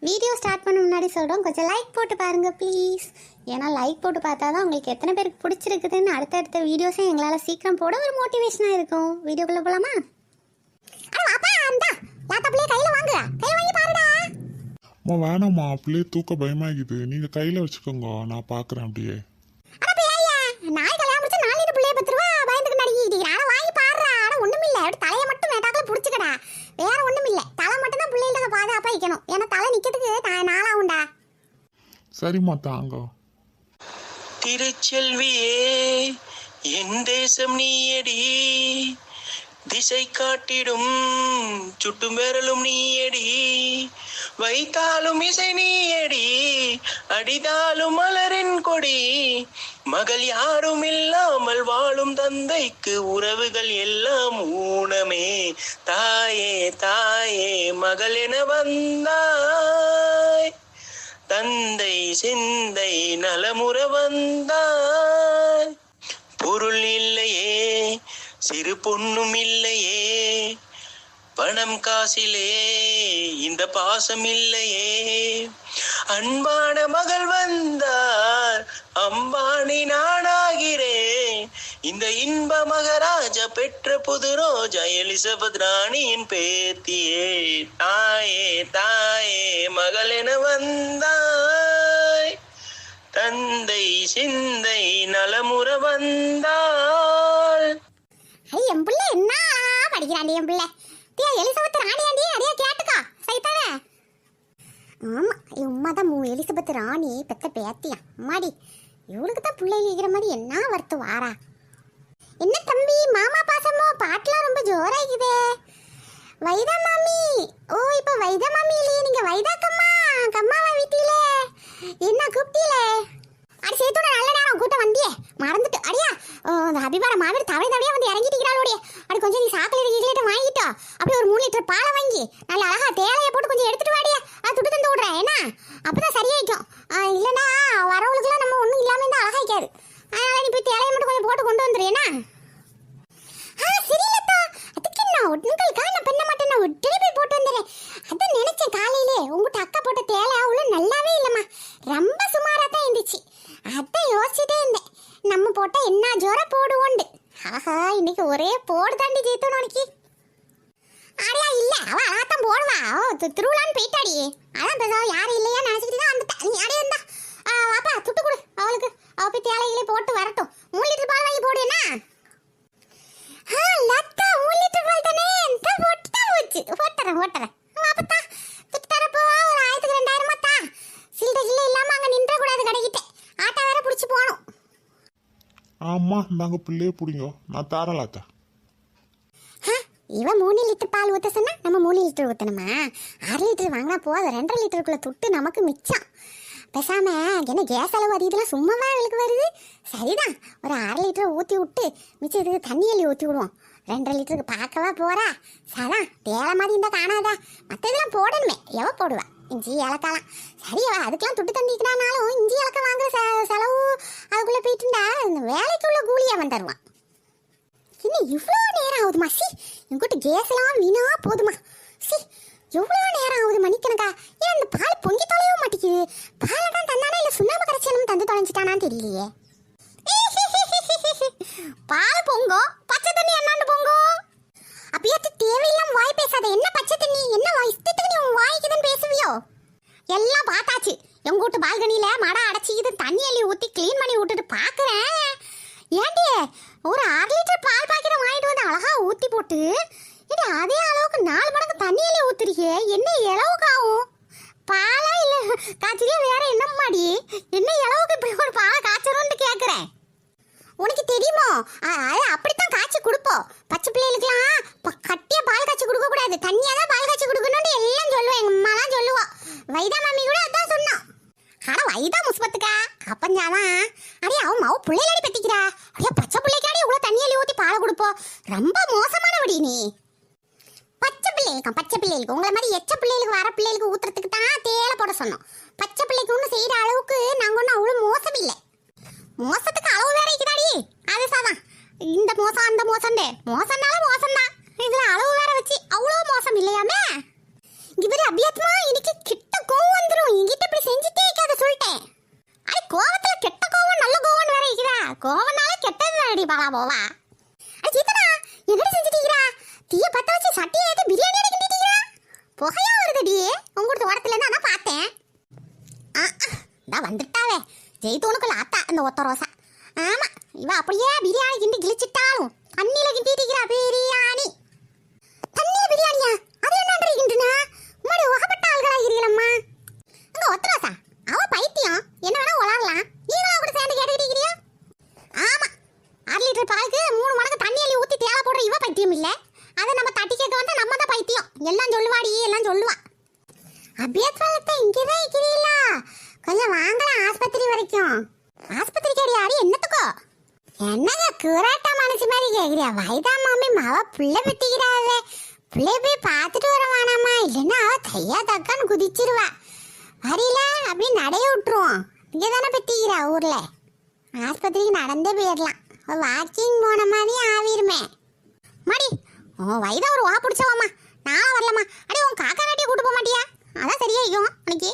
Video start பண்ண முன்னாடி சொல்கிறோம் கொஞ்சம் லைக் போட்டு பாருங்க ப்ளீஸ் ஏன்னா லைக் போட்டு பார்த்தா தான் உங்களுக்கு எத்தனை பேருக்கு பிடிச்சிருக்குதுன்னு அடுத்தடுத்த வீடியோஸும் எங்களால் சீக்கிரம் போட ஒரு மோட்டிவேஷனாக இருக்கும். வீடியோக்குள்ளே போகலாமா அம்மா வேணாம்மா. அப்படியே தூக்க பயமாகுது. நீங்க கையில வச்சுக்கோங்க. நான் பாக்குறேன் அப்படியே. நாய் கல்யாணம் முடிச்சு நாலு பிள்ளைய பத்து ரூபா பயந்துக்கு நடிக்கிட்டு வாங்கி பாடுறா ஆனா ஒண்ணுமில்ல. அப்படி தலையை மட்டும் வேண்டாக்கல புடிச்சுக்கடா. வேற ஒண்ணுமில்ல. தலை மட்டும் தான் பிள்ளைகளுக்கு பாதுகாப்பா வைக்கணும் ஏன்னா தலை நிக்கிறதுக்கு த- நாளாகும்டா. சரிம்மா தாங்க. திருச்செல்வியே என் தேசம் நீயடி. திசை காட்டிடும் சுட்டும் விரலும் நீயடி. வைத்தாலும் இசை நீயடி அடிதாலும் மலரின் கொடி. மகள் யாரும் இல்லாமல் வாழும் தந்தைக்கு உறவுகள் எல்லாம் ஊனமே. தாயே தாயே மகள் என வந்தாய். தந்தை சிந்தை நலமுற வந்தாய். பொருள் இல்லையே சிறு பொண்ணும் இல்லையே. பணம் காசிலே இந்த பாசம் இல்லையே. அன்பான மகள் வந்தார். அம்பானி நானாகிறேன். இந்த இன்ப மகராஜ பெற்ற புது ரோஜா எலிசபெத் ராணியின் பேத்தியே தாயே தாயே மகள் என வந்தாய். தந்தை சிந்தை நலமுற வந்தாள். என் பிள்ளை என்ன படிக்கிறாண்டி என் பிள்ளை? தியா எலிசபெத் ராணியாண்டி அடியா கேட்டுக்கா. சைத்தானே. ஆமாம் உமா தான் மூ எலிசபெத் ராணி பெத்த பேத்தியா? அம்மாடி இவளுக்கு தான் பிள்ளைகள் இருக்கிற மாதிரி என்ன வருத்து வாரா? என்ன தம்பி மாமா பாசமோ பாட்டெலாம் ரொம்ப ஜோராகுதே வைதா மாமி ஓ இப்போ வைதா மாமி இல்லையே நீங்கள் வைதா கம்மா கம்மாவா வீட்டிலே? என்ன கூப்பிட்டீங்களே? அது சேத்தோட நல்ல நேரம் கூட்டம் வந்தியே. மறந்துட்டு. அடியா அந்த அபிபார மாவீர் தவறி தவறியா வந்து இறங்கிட்டு அப்படி அடி கொஞ்சம் நீ சாக்லேட் கீக்லேட் வாங்கிட்டோ அப்படியே ஒரு மூணு லிட்டர் பாலை வாங்கி நல்ல அழகா தேலையை போட்டு கொஞ்சம் எடுத்துட்டு வாடியா நான் துட்டு தந்து விடுறேன். என்ன? அப்பதான் சரியாயிக்கும் இல்லைன்னா வரவங்களுக்குலாம் நம்ம ஒன்றும் இல்லாம இருந்தால் அழகாய்க்காது. அதனால நீ போய் தேலையை மட்டும் கொஞ்சம் போட்டு கொண்டு வந்துரு. என்ன? ஆ சரி அதுக்கு நான் உங்களுக்கா நான் பண்ண மாட்டேன் நான் உடனே போய் போட்டு வந்துடுறேன். அதான் நினைச்சேன் காலையிலே உங்ககிட்ட அக்கா போட்ட தேலை அவ்வளோ நல்லாவே இல்லைம்மா. ரொம்ப சுமாராக தான் இருந்துச்சு அதான் யோசிச்சுட்டே இருந்தேன் நம்ம போட்டா என்ன ஜோர போடுவோண்டு ஆஹா இன்னைக்கு ஒரே போடு தாண்டி ஜெயித்தோம் உனக்கு அடையா இல்ல அவ அழகாத்தான் போடுவா. ஓ திருவிழான்னு போயிட்டாடி. அதான் பேச யாரும் இல்லையா நினைச்சிட்டு தான் அந்த நீ அடையா இருந்தா. ஆ, வாப்பா துட்டு கொடு. அவளுக்கு அவ போய் தேலைகளே போட்டு வரட்டும். மூணு லிட்டர் பால் வாங்கி போடு என்ன? லத்தா, மூணு லிட்டர் பால் தானே? போட்டு போச்சு. போட்டுறேன், போட்டுறேன். வாப்பத்தா, துட்டு தரப்போ ஒரு ஆயிரத்துக்கு ரெண்டாயிரமா தா. சில்லறை கில்லறை இல்லாம அங்க நின்றக்கூடாது கடைக்கிட்ட. ஆட்டோ வேற புடிச்சு போகணும். ஆமா நாங்க பிள்ளைய பிடிங்க. நான் தாரலாத்தா இவன் மூணு லிட்டர் பால் ஊத்த சொன்னா நம்ம மூணு லிட்டர் ஊத்தணுமா? அரை லிட்டர் வாங்கினா போதும். ரெண்டரை லிட்டருக்குள்ள தொட்டு நமக்கு மிச்சம். பேசாம என்ன கேஸ் அளவு அது இதெல்லாம் சும்மாவா அவளுக்கு வருது? சரிதான். ஒரு அரை லிட்டரை ஊற்றி விட்டு மிச்சம் இதுக்கு தண்ணி அள்ளி ஊற்றி விடுவோம். ரெண்டரை லிட்டருக்கு பார்க்கவா போறா? சதான் தேவை மாதிரி இருந்தா காணாதா மற்ற இதெல்லாம் போடணுமே. எவ போடுவா? இஞ்சி இலக்காலாம் சரி அதுக்கெல்லாம் துட்டு தந்திக்கிறானாலும் இஞ்சி ஏலக்காய் வாங்குற செ- செலவு அதுக்குள்ளே போயிட்டுண்டா. இந்த வேலைக்கு உள்ள கூலி அவன் தருவான். என்ன இவ்வளோ நேரம் ஆகுதுமா? சி எங்கிட்ட கேஸ்லாம் எல்லாம் வீணா போதுமா சி எவ்வளோ நேரம் ஆகுது மணிக்கணக்கா ஏன் அந்த பால் பொங்கி தொலையவும் மாட்டேங்குது பாலை தான் தந்தானா இல்லை சுண்ணாம்பு கரைச்சலும் தந்து தொலைஞ்சிட்டானான்னு தெரியலையே பால் பொங்கோ பச்சை தண்ணி என்னாண்டு பொங்கோ அப்படியாத்து தேவையில்லாம வாய் பேசாத என்ன பச்சை தண்ணி என்ன வாய் இஷ்டத்துக்கு நீ உன் வாய்க்குதான் பேசுவியோ எல்லாம் பார்த்தாச்சு எங்க வீட்டு பால்கனியில மடம் அடைச்சி இது தண்ணி அள்ளி ஊற்றி க்ளீன் பண்ணி விட்டுட்டு பார்க்குறேன் ஏண்டி? ஒரு அரை லிட்டர் பால் பாக்கெட்டை வாங்கிட்டு வந்து அழகா ஊற்றி போட்டு ஏடி அதே அளவுக்கு நாலு மடங்கு தண்ணி அள்ளி ஊத்துறியே? என்ன இளவுக்கு ஆகும்? பாலா இல்லை காய்ச்சலே வேற என்னம்மாடி என்ன இளவுக்கு இப்படி ஒரு பாலை காய்ச்சணும்னு கேட்குறேன் உனக்கு தெரியுமோ? அது அப்படித்தான் காய்ச்சி கொடுப்போம். பச்சை பிள்ளைகளுக்கு செய்யற அளவுக்கு நாங்க ஒன்றும் அவ்வளோ மோசம் இல்லை. மோசத்துக்கு அளவு வேற இருக்குதாடி. அது சாதான். இந்த மோசம் அந்த மோசம் மோசம்னால மோசம் தான் இதுல அளவு வேற வச்சு அவ்வளவு மோசம் இல்லையாமே? இவர் அபியாத்மா இன்னைக்கு கிட்ட கோவம் வந்துடும் என்கிட்ட இப்படி செஞ்சுட்டே இருக்காத சொல்லிட்டேன். அது கோவத்துல கெட்ட கோவம் நல்ல கோவம் வேற இருக்குதா? கோவம்னால கெட்டது அடி பாலா போவா. அது இதனா எதிர லாத்தா இந்த ஒத்த ரோசா ஆமா இவ அப்படியே பிரியாணி கிண்டி கிழிச்சிட்டாலும் தண்ணியில கிண்டிட்டீங்களா பிரியாணி தண்ணியில பிரியாணியா அது என்ன கிண்டுனா உம்மாடி உகப்பட்ட ஆள்களா இருக்கிறீங்களம்மா அங்க ஒத்த ரோசா அவ பைத்தியம் என்ன வேணா உளரலாம் நீங்களும் கூட சேர்ந்து கேட்டுக்கிட்டீங்க ஆமா அரை லிட்டர் பாலுக்கு மூணு மடங்கு தண்ணி அள்ளி ஊத்தி தேவை போடுற இவ பைத்தியம் இல்ல அதை நம்ம தட்டி கேட்க வந்தா நம்ம தான் பைத்தியம் எல்லாம் சொல்லுவாடி எல்லாம் சொல்லுவா அபியத்வாலத்தை இங்கதான் இருக்கிறீங்களா கொஞ்சம் வாங்கலாம் ஆஸ்பத்திரி வரைக்கும் ஆஸ்பத்திரிக்கு அடி ஆடி என்னத்துக்கோ என்னங்க கூராட்டா மனசு மாதிரி கேக்குறியா வைதா அவ பிள்ளை பெட்டிக்கிறா பெத்திக்கிறாவே புள்ளைய போய் பார்த்துட்டு வரவானாமா? இல்லைன்னா அவ தையா தக்கான்னு குதிச்சிருவா. வரீல அப்படி நடைய விட்டுருவோம். இங்கே தானே பெட்டிக்கிறா ஊரில். ஆஸ்பத்திரிக்கு நடந்தே போயிடலாம் வாக்கிங் போன மாதிரி ஆவிருமே. மாடி உன் வயதை ஒரு வா பிடிச்சவாம்மா. நான் வரலம்மா. அடி உன் காக்கா நாட்டியை கூட்டு போக மாட்டியா? அதான் சரியா இருக்கும் உனக்கு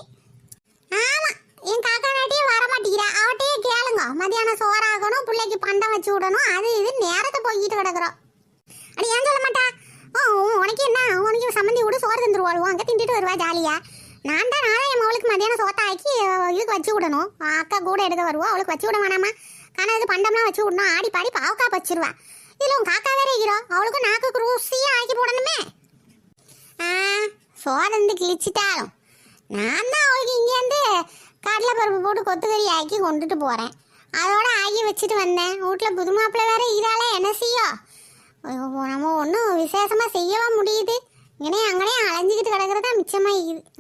ஆமாம் என் காக்கா நாட்டியே வர மாட்டேங்கிறா. அவட்டையே கேளுங்க. மதியானம் சோறாகணும் பிள்ளைக்கு பண்டம் வச்சு விடணும். அது இது நேரத்தை போய்கிட்டு கிடக்குறோம் அடி ஏன் சொல்ல மாட்டா ஓ உ- உனக்கு என்ன? உனக்கு சம்மந்தி விட சோறு தந்துருவாள்? அங்கே திண்டிட்டு வருவா ஜாலியா நான் தான் நானே என் அவளுக்கு மதியானம் சோத்தா ஆக்கி இதுக்கு வச்சு விடணும். அக்கா கூட எடுக்க வருவா அவளுக்கு வச்சு விட வேணாமா? கணக்கு பண்டம்லாம் வச்சு விடணும். ஆடி பாடி பாவக்கா வச்சிருவா இதில் உன் காக்கா வேற இருக்கிறோம் அவளுக்கும் நாக்கு ருசியாக ஆக்கி போடணுமே. ஆ சோதந்து கிழிச்சிட்டாலும். நான் தான் அவளுக்கு இங்கேருந்து கடலை பருப்பு போட்டு கொத்துக்கறி ஆக்கி கொண்டுட்டு போகிறேன் அதோட ஆகி வச்சுட்டு வந்தேன். வீட்டில் புது மாப்பிள்ளை வேற இதால என்ன செய்யும்? ஐயோ, நம்ம ஒன்றும் விசேஷமாக செய்யவா முடியுது. இங்கனே அங்கனே அலைஞ்சிக்கிட்டு கிடக்கிறதா மிச்சமாக இருக்குது.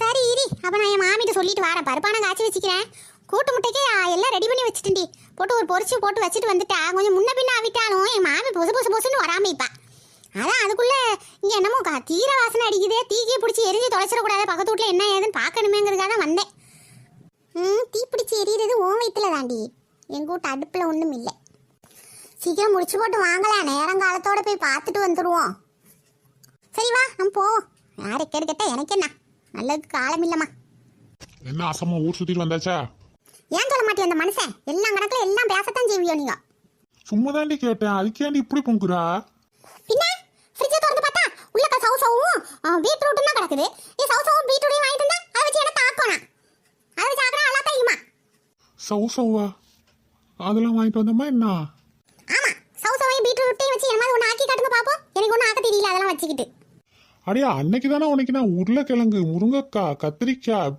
சரி இரி. அப்போ நான் என் மாமிட்ட சொல்லிட்டு வரேன். பருப்பான காய்ச்சி வச்சுக்கிறேன். கூட்டு முட்டைக்கு எல்லாம் ரெடி பண்ணி வச்சுட்டேன்டி. போட்டு ஒரு பொரிச்சு போட்டு வச்சுட்டு வந்துட்டா. கொஞ்சம் முன்ன பின்ன ஆவிட்டாலும் என் மாமி பொசு பொசு பொசுன்னு வராமிப்பா அதான் அதுக்குள்ளே இங்கே என்னமோ தீர வாசனை அடிக்குது. தீக்கி பிடிச்சி எரிஞ்சு தொலைச்சிடக்கூடாது. பக்கத்து வீட்டில் என்ன ஏதுன்னு பார்க்கணுமேங்கிறதுக்காக தான் வந்தேன். ம் தீ பிடிச்சி எரியிறது ஓ வயிற்றுல தாண்டி. எங்கள் வீட்டு அடுப்பில் ஒன்றும் இல்லை. சீக்கிரம் முடிச்சு போட்டு வாங்கலாம் நேரங்காலத்தோட போய் பார்த்துட்டு வந்துடுவோம் சரி வா நம்ம போவோம் யார் கேட்டு கேட்டா எனக்கு என்ன? நல்லதுக்கு காலம் இல்லைம்மா. என்ன அசமா ஊர் சுத்திட்டு வந்தாச்சா? ஏன் சொல்ல மாட்டேன் அந்த மனுஷன்? எல்லாம் கணக்குல எல்லாம் பேசத்தான் செய்வியோ நீங்க சும்மா தாண்டி கேட்டேன் அதுக்கேண்டி இப்படி பொங்குறா? பின்ன? ஃப்ரிட்ஜை திறந்து பார்த்தா உள்ளக்க சவு சவும் பீட்ரூட்டும் தான் கிடக்குது. நீ சவு சவும் பீட்ரூட்டையும் வாங்கிட்டு வந்தா அதை வச்சு என்ன தாக்கணும் அதை வச்சு ஆக்கினா நல்லா தையுமா சவு சவ்வா? அதெல்லாம் வாங்கிட்டு வந்தோமா என்ன? பீட்ரூட்டையும் வச்சு என்ன ஒன்று ஆக்கி காட்டுங்க பார்ப்போம் எனக்கு ஒன்றும் ஆக்க தெரியல அதெல்லாம் வச்சுக்கிட்டு. அடியா அன்னைக்கு தானே உனக்கு நான் உருளைக்கிழங்கு முருங்கைக்காய் கத்திரிக்காய்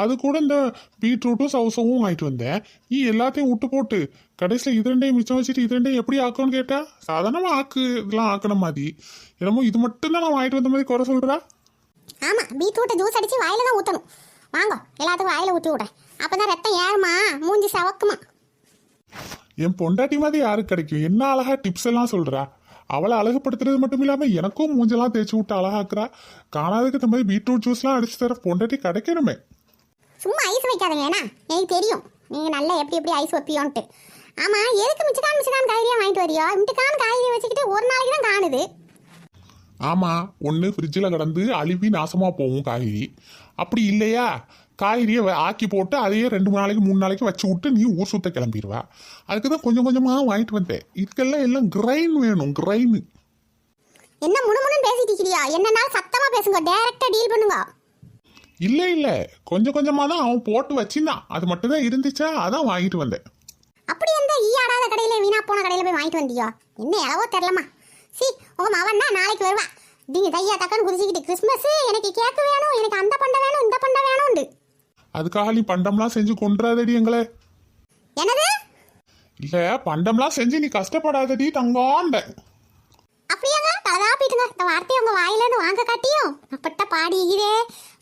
அது கூட இந்த பீட்ரூட்டும் சவுசவும் வாங்கிட்டு வந்தேன். நீ எல்லாத்தையும் விட்டு போட்டு கடைசியில் இது ரெண்டையும் மிச்சம் வச்சுட்டு இது ரெண்டையும் எப்படி ஆக்கணும்னு கேட்டா சாதாரணமாக ஆக்கு இதெல்லாம் ஆக்கணும் மாதிரி. என்னமோ இது மட்டும் தான் நான் வாங்கிட்டு வந்த மாதிரி குறை சொல்கிறா ஆமா பீட்ரூட்டை ஜூஸ் அடிச்சு வாயில தான் ஊற்றணும் வாங்க எல்லாத்துக்கும் வாயில ஊற்றி விடுறேன். அப்பதான் ரத்தம் ஏறுமா மூஞ்சி சவக்குமா. என் பொண்டாட்டி மாதிரி யாருக்கு கிடைக்கும்? என்ன அழகா டிப்ஸ் எல்லாம் சொல்றா? அவளை அழகுபடுத்துறது மட்டும் இல்லாம எனக்கும் மூஞ்செல்லாம் தேய்ச்சி விட்டு அழகாக்குறா. காணாததுக்கு இந்த மாதிரி பீட்ரூட் ஜூஸ்லாம் அடிச்சு தர பொண்டாட்டி கிடைக்கணுமே. சும்மா ஐஸ் வைக்காதீங்க ஏன்னா எனக்கு தெரியும். நீங்க நல்லா எப்படி எப்படி ஐஸ் வைப்பியோன்ட்டு. ஆமா எதுக்கு மிச்சக்கான் மிச்சக்கான் காய்கறியா வாங்கிட்டு வரியோ? மிச்சக்கான் காய்கறி வச்சுக்கிட்டு ஒரு நாளைக்கு தான் காணுது. ஆமா ஒன்று ஃப்ரிட்ஜில் கிடந்து அழுவி நாசமா போகும் காய்கறி. அப்படி இல்லையா? காய்கறியை ஆக்கி போட்டு அதையே ரெண்டு மூணு நாளைக்கு மூணு நாளைக்கு வச்சு விட்டு நீ ஊர் சுத்த கிளம்பிடுவா. அதுக்கு தான் கொஞ்சம் கொஞ்சமாக வாங்கிட்டு வந்தேன். இதுக்கெல்லாம் எல்லாம் கிரைன் வேணும் கிரைன் என்ன முணுமுணுன்னு பேசிட்டு இருக்கிறியா? என்னன்னாலும் சத்தமா பேசுங்க டைரக்டா டீல் பண்ணுங்க. இல்லை இல்லை. கொஞ்சம் கொஞ்சமாக தான் அவன் போட்டு வச்சிருந்தான். அது மட்டும் தான் இருந்துச்சா? அதான் வாங்கிட்டு வந்தேன். அப்படி எந்த ஈ ஆடாத கடையில வீணா போன கடையில போய் வாங்கிட்டு வந்தியோ? என்ன எளவோ தெரிலமா சி உங்க மவன் தான் நாளைக்கு வருவா நீங்க தையா தக்கன்னு குதிச்சுக்கிட்டு கிறிஸ்மஸ் எனக்கு கேக்கு வேணும் எனக்கு அந்த பண்டை வேணும் இந்த பண்டை வேணும்ண்டு. அதுக்காக நீ பண்டம்லாம் செஞ்சு கொன்றாதடி எங்களை. என்னது? இல்ல பண்டம்லாம் செஞ்சு நீ கஷ்டப்படாதடி தங்காண்ட அப்படியாங்க? தலதாப்பிட்டுங்க இந்த வார்த்தையை உங்க வாயிலேருந்து வாங்க காட்டியும். அப்பட்ட பாடிக்கிறே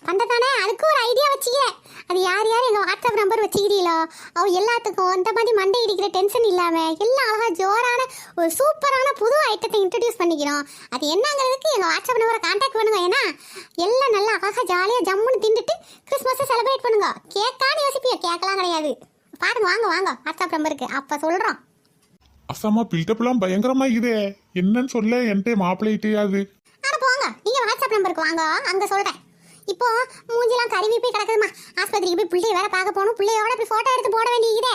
பண்ணதானே பண்டதானே அதுக்கு ஒரு ஐடியா வச்சுக்கிறேன். அது யார் யார் எங்கள் வாட்ஸ்அப் நம்பர் வச்சுக்கிறீங்களோ அவ எல்லாத்துக்கும் இந்த மாதிரி மண்டை இடிக்கிற டென்ஷன் இல்லாமல் எல்லாம் அழகாக ஜோரான ஒரு சூப்பரான புது ஐட்டத்தை இன்ட்ரடியூஸ் பண்ணிக்கிறோம். அது என்னங்கிறதுக்கு எங்கள் வாட்ஸ்அப் நம்பரை காண்டாக்ட் பண்ணுங்க. ஏன்னா எல்லாம் நல்லா அழகாக ஜாலியாக ஜம்முன்னு தின்னுட்டு கிறிஸ்மஸை செலிப்ரேட் பண்ணுங்க. கேட்கான்னு யோசிப்பியோ கேட்கலாம் கிடையாது. பாருங்க வாங்க வாங்க. வாட்ஸ்அப் நம்பருக்கு அப்போ சொல்கிறோம் அசாமா பில்டப்லாம் பயங்கரமா இதே என்னன்னு சொல்ல என்கிட்ட மாப்பிள்ளைகிட்டே அது. அட போங்க. நீங்க வாட்ஸ்அப் நம்பருக்கு வாங்க. அங்க சொல்றேன். இப்போ மூஞ்சிலாம் கருவி போய் கிடக்குதுமா ஆஸ்பத்திரிக்கு போய் பிள்ளைய வேற பார்க்க போகணும். பிள்ளையோட போய் ஃபோட்டோ எடுத்து போட வேண்டியதே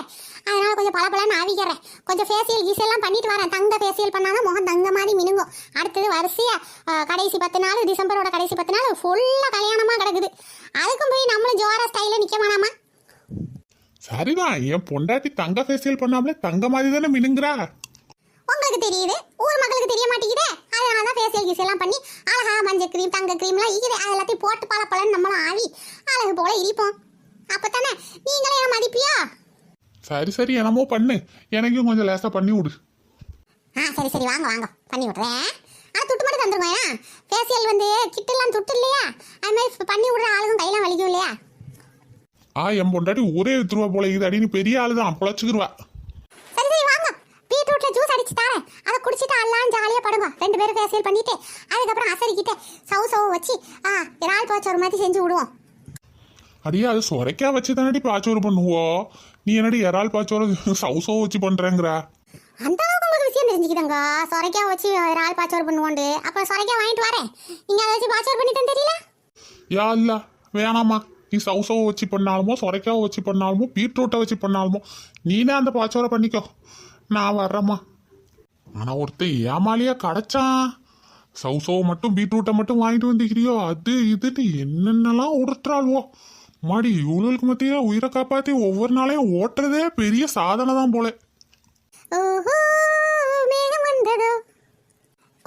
அதனால கொஞ்சம் பளபளன்னு ஆவிக்கிறேன். கொஞ்சம் ஃபேஷியல் கீசியெல்லாம் பண்ணிட்டு வரேன். தங்க ஃபேஷியல் பண்ணாலும் முகம் தங்க மாதிரி மினுங்கும். அடுத்தது வரிசையா கடைசி பத்து நாள் டிசம்பரோட கடைசி பத்து நாள் ஃபுல்லாக கல்யாணமாக கிடக்குது. அதுக்கும் போய் நம்மளும் ஜோரா ஸ்டைலில் நிற்க வேணாமா சரிதான் என் பொண்டாட்டி தங்க ஃபேஷியல் பண்ணாமலே தங்க மாதிரி தானே மினுங்குறா. உங்களுக்கு தெரியுது ஊர் மக்களுக்கு தெரிய மாட்டேங்குதே. அதனால தான் ஃபேஷியல் கீஸ் எல்லாம் பண்ணி அழகா மஞ்சள் க்ரீம் தங்க க்ரீம்லாம் இருக்குது அது எல்லாத்தையும் போட்டு பல பலன்னு நம்மளும் ஆவி அழகு போல இருப்போம். அப்பதானே நீங்களே என்ன மதிப்பியா? சரி சரி என்னமோ பண்ணு. எனக்கும் கொஞ்சம் லேசா பண்ணி விடு. ஆ சரி சரி வாங்க வாங்க. பண்ணி விட்றேன். ஆனால் துட்டு மட்டும் தந்துருங்க ஏன்னா ஃபேஷியல் வந்து கிட்டெல்லாம் துட்டு இல்லையா? அது மாதிரி பண்ணி விடுற ஆளுக்கும் கையெல்லாம் வலிக்கும் இல்லையா? ஆ என் பொண்டாட்டி ஒரே வித்துருவா போல இது அடின்னு பெரிய ஆளு தான் பொழைச்சுக்கிருவா. சரி வாங்க. பீட்ரூட்ல ஜூஸ் அடிச்சு தரேன். அதை குடிச்சிட்டு எல்லாம் ஜாலியாக படுங்க. ரெண்டு பேரும் ஃபேஷியல் பண்ணிட்டு அதுக்கப்புறம் அசரிக்கிட்டு சவு சவு வச்சு ஆ இறால் பாச்சோறு மாதிரி செஞ்சு விடுவோம். அடியே அது சொரைக்கா வச்சு தானடி பாச்சோறு பண்ணுவோம் நீ என்னடி இறால் பாச்சோறு சவுசோ வச்சு பண்றேங்கிற? அந்த அளவுக்கு உங்களுக்கு விஷயம் தெரிஞ்சுக்கிதங்க? சொரைக்காய் வச்சு இறால் பாச்சோறு பண்ணுவோண்டு? அப்புறம் சொரைக்காய் வாங்கிட்டு வரேன். நீங்க அதை வச்சு பாச்சோறு பண்ணி தெரியல? யா இல்ல. வேணாமா நீ சவுசோ வச்சு பண்ணாலுமோ சொரைக்காவை வச்சு பண்ணாலுமோ பீட்ரூட்டை வச்சு பண்ணாலுமோ நீனே அந்த பாச்சோரை பண்ணிக்கோ நான் வர்றேம்மா ஆனால் ஒருத்தன் ஏமாலியா கிடச்சான் சவுசோவை மட்டும் பீட்ரூட்டை மட்டும் வாங்கிட்டு வந்துக்கிறியோ அது இதுன்னு என்னென்னலாம் உடுத்துறாள்வோ மாடி இவ்வளோக்கு மத்திய உயிரை காப்பாத்தி ஒவ்வொரு நாளையும் ஓட்டுறதே பெரிய சாதனை தான் போல ஓஹோ மேகம் வந்ததோ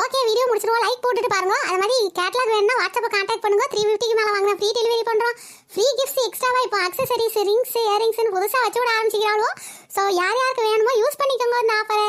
ஓகே வீடியோ முடிச்சிருவோம். லைக் போட்டுட்டு பாருங்க. அது மாதிரி கேட்லாக் வேணும்னா வாட்ஸ்அப்பை கான்டாக்ட் பண்ணுங்க. த்ரீ ஃபிஃப்டிக்கு மேலே வாங்கினா ஃப்ரீ டெலிவரி பண்ணுறோம் ஃப்ரீ கிஃப்ட்ஸ் எக்ஸ்ட்ராவாக இப்போ அக்சசரிஸ் ரிங்ஸ் இயரிங்ஸ்னு புதுசாக வச்சு விட ஆரம்பிச்சிக்கிறாங்களோ. ஸோ யார் யாருக்கு வேணுமோ யூஸ் பண்ணிக்கோங்க. இந்த ஆஃபரை